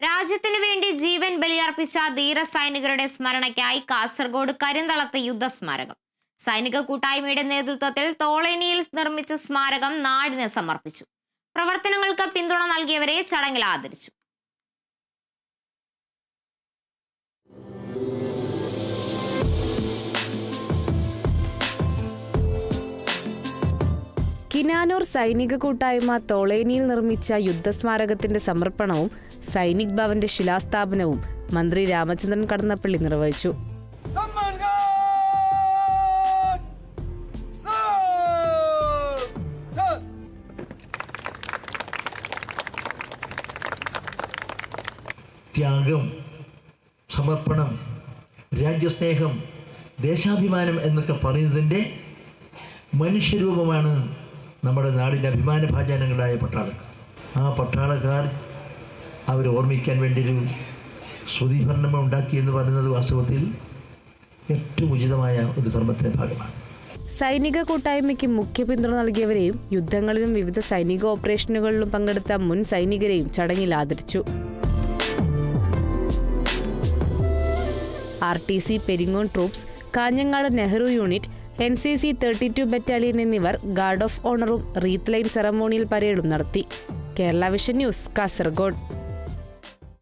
രാജ്യത്തിനു വേണ്ടി ജീവൻ ബലിയർപ്പിച്ച ധീര സൈനികരുടെ സ്മരണയ്ക്കായി കാസർഗോഡ് കരിന്തളത്ത് യുദ്ധസ്മാരകം. സൈനിക കൂട്ടായ്മയുടെ നേതൃത്വത്തിൽ തോളേനിയിൽ നിർമ്മിച്ച സ്മാരകം നാടിന് സമർപ്പിച്ചു. പ്രവർത്തനങ്ങൾക്ക് പിന്തുണ നൽകിയവരെ ചടങ്ങിൽ ആദരിച്ചു. കിനാനൂർ സൈനിക കൂട്ടായ്മ തോളേനിയിൽ നിർമ്മിച്ച യുദ്ധസ്മാരകത്തിന്റെ സമർപ്പണവും സൈനിക് ഭവന്റെ ശിലാസ്ഥാപനവും മന്ത്രി രാമചന്ദ്രൻ കടന്നപ്പള്ളി നിർവഹിച്ചു. ത്യാഗം സമർപ്പണം രാജ്യസ്നേഹം ദേശാഭിമാനം എന്നൊക്കെ പറയുന്നതിന്റെ മനുഷ്യരൂപമാണ് നമ്മുടെ നാടിന്റെ അഭിമാന ഭാജനങ്ങളായ പട്ടാളക്കാർ. ആ പട്ടാളക്കാർ അവർ ഓർമ്മിക്കാൻ വേണ്ടി ഒരു ശ്രുതിഭരണം ഉണ്ടാക്കി എന്ന് പറയുന്നത് വാസ്തവത്തിൽ ഏറ്റവും ഉചിതമായ ഒരു ധർമ്മത്തിന്റെ ഭാഗമാണ്. സൈനിക കൂട്ടായ്മയ്ക്ക് മുഖ്യ പിന്തുണ നൽകിയവരെയും യുദ്ധങ്ങളിലും വിവിധ സൈനിക ഓപ്പറേഷനുകളിലും പങ്കെടുത്ത മുൻ സൈനികരെയും ചടങ്ങിൽ ആദരിച്ചു. R T C Peringome troops Kanhangad Nehru unit N C C thirty two battalion എന്നിവർ ഗാർഡ് ഓഫ് ഓണറും റീത്ത് ലൈൻ സെറമോണിയിൽ പരേഡും നടത്തി. Kerala vision news Kasaragod.